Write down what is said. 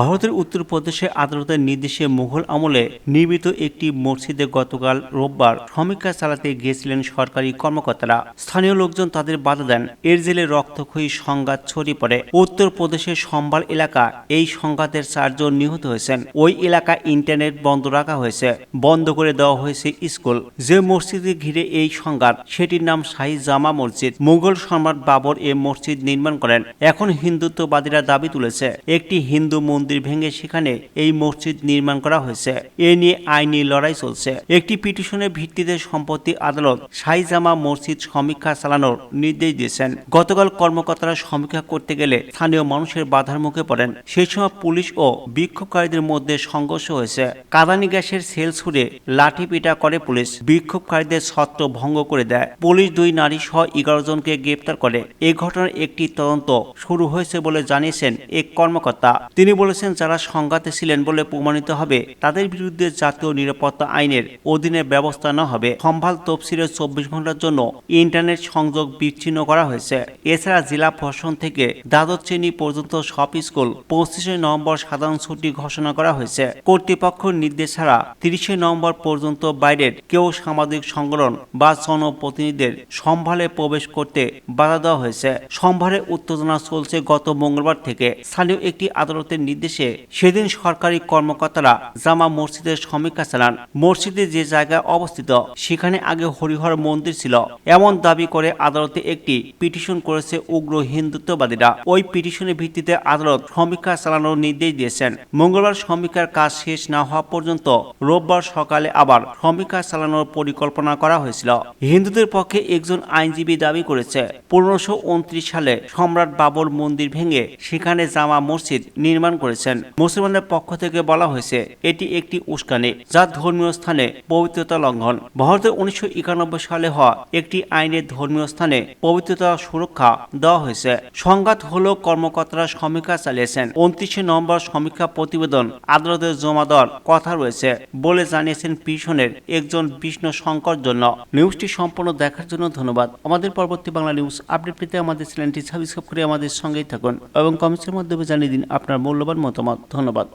ভারতের উত্তরপ্রদেশে আদালতের নির্দেশে মুঘল আমলে নির্মিত একটি মসজিদে গতকাল রোববার সমীক্ষা চালাতে গিয়েছিলেন সরকারি কর্মকর্তারা। স্থানীয় লোকজন তাদের বাধা দেন। এর জেলে রক্তক্ষয়ী সংঘাত ছড়িয়ে পড়ে। উত্তরপ্রদেশের সম্বাল এলাকা এই সংঘাতের চারজন নিহত হয়েছেন। ওই এলাকা ইন্টারনেট বন্ধ রাখা হয়েছে। বন্ধ করে দেওয়া হয়েছে স্কুল। যে মসজিদে ঘিরে এই সংঘাত, সেটির নাম শাহী জামা মসজিদ। মুঘল সম্রাট বাবর এ মসজিদ নির্মাণ করেন। এখন হিন্দুত্ববাদীরা দাবি তুলেছে, একটি হিন্দু মন্দির ভেঙে সেখানে এই মসজিদ নির্মাণ করা হয়েছে। এ নিয়ে আইনি লড়াই চলছে। একটি পিটিশনের ভিত্তিতে সম্পত্তি আদালত শাহী জামা মসজিদ সমীক্ষা চালানোর নির্দেশ দিয়েছেন। গতকাল কর্মকর্তারা সমীক্ষা করতে গেলে স্থানীয় মানুষের বাধার মুখে পড়েন। সেই সময় পুলিশ ও বিক্ষোভকারীদের মধ্যে সংঘর্ষ হয়েছে। কাদানি গ্যাসের সেল ছুড়ে লাঠি পিটা করে পুলিশ। বিক্ষোভকারীদের ছত্র ভঙ্গ করে দেয়। পুলিশ দুই নারী সহ এগারো জনকে গ্রেপ্তার করে। এই ঘটনার একটি তদন্ত শুরু হয়েছে বলে জানিয়েছেন এক কর্মকর্তা। তিনি বলেছেন যারা সংঘাতে ছিলেন বলে প্রমাণিত হবে। তাদের বিরুদ্ধে জাতীয় নিরাপত্তা আইনের অধীনে ব্যবস্থা নেওয়া হবে। সম্ভাল তফসিলের চব্বিশ ঘণ্টার জন্য ইন্টারনেট সংযোগ বিচ্ছিন্ন করা হয়েছে। এছাড়া জেলা প্রশাসন থেকে দ্বাদশ শ্রেণি পর্যন্ত সব স্কুল পঁচিশে নভেম্বর সাধারণ ছুটি ঘোষণা করা হয়েছে। কর্তৃপক্ষ নির্দেশ ছাড়া তিরিশে নভেম্বর পর্যন্ত বাইরের কেউ সামাজিক সংগঠন বা জনপ্রতিনিধিদের সম্ভালে প্রবেশ করতে বাধা দেওয়া হয়েছে। সম্ভারে উত্তেজনা চলছে গত মঙ্গলবার থেকে। স্থানীয় একটি আদালতের নির্দেশে সেদিন সরকারি কর্মকর্তারা জামা মসজিদের সমীক্ষা চালান মসজিদে যে জায়গায় অবস্থিত, সেখানে আগে হরিহর মন্দির ছিল। এমন দাবি করে আদালতে একটি পিটিশন করেছে উগ্র হিন্দুত্ববাদীরা। ওই পিটিশনের ভিত্তিতে আদালত সমীক্ষা চালানোর নির্দেশ দিয়েছেন। মঙ্গলবার সমীক্ষার কাজ শেষ না হওয়া পর্যন্ত রোববার সকালে আবার সমীক্ষা চালানোর পরিকল্পনা করা হয়েছিল। হিন্দুদের পক্ষে একজন আইনজীবী দাবি করেছে, পনেরোশো সালে সম্রাট বাবর মন্দির ভেঙে সেখানে জামা মসজিদ নির্মাণ করেছেন। মুসলমানদের পক্ষ থেকে বলা হয়েছে, এটি একটি উস্কানি যা ধর্মীয় স্থানে পবিত্রতা লঙ্ঘন। ভারতের উনিশশো সালে হওয়া একটি আইনের ধর্মীয় স্থানে পবিত্রতা সুরক্ষা দেওয়া হয়েছে। সংঘাত হলেও কর্মকর্তারা সমীক্ষা চালিয়েছেন। উনত্রিশে নভেম্বর সমীক্ষা প্রতিবেদন আদালতে জমা দেওয়ার কথা রয়েছে বলে জানিয়েছেন পিছনের একজন বিষ্ণু শঙ্কর জন্য। নিউজটি সম্পূর্ণ দেখার জন্য ধন্যবাদ। আমাদের পরবর্তী বাংলা নিউজ আপডেট পেতে আমাদের চ্যানেলটি সাবস্ক্রাইব করে আমাদের সঙ্গেই থাকুন এবং কমেন্টের মাধ্যমে জানিয়ে দিন আপনার মূল্যবান মতামত ধন্যবাদ।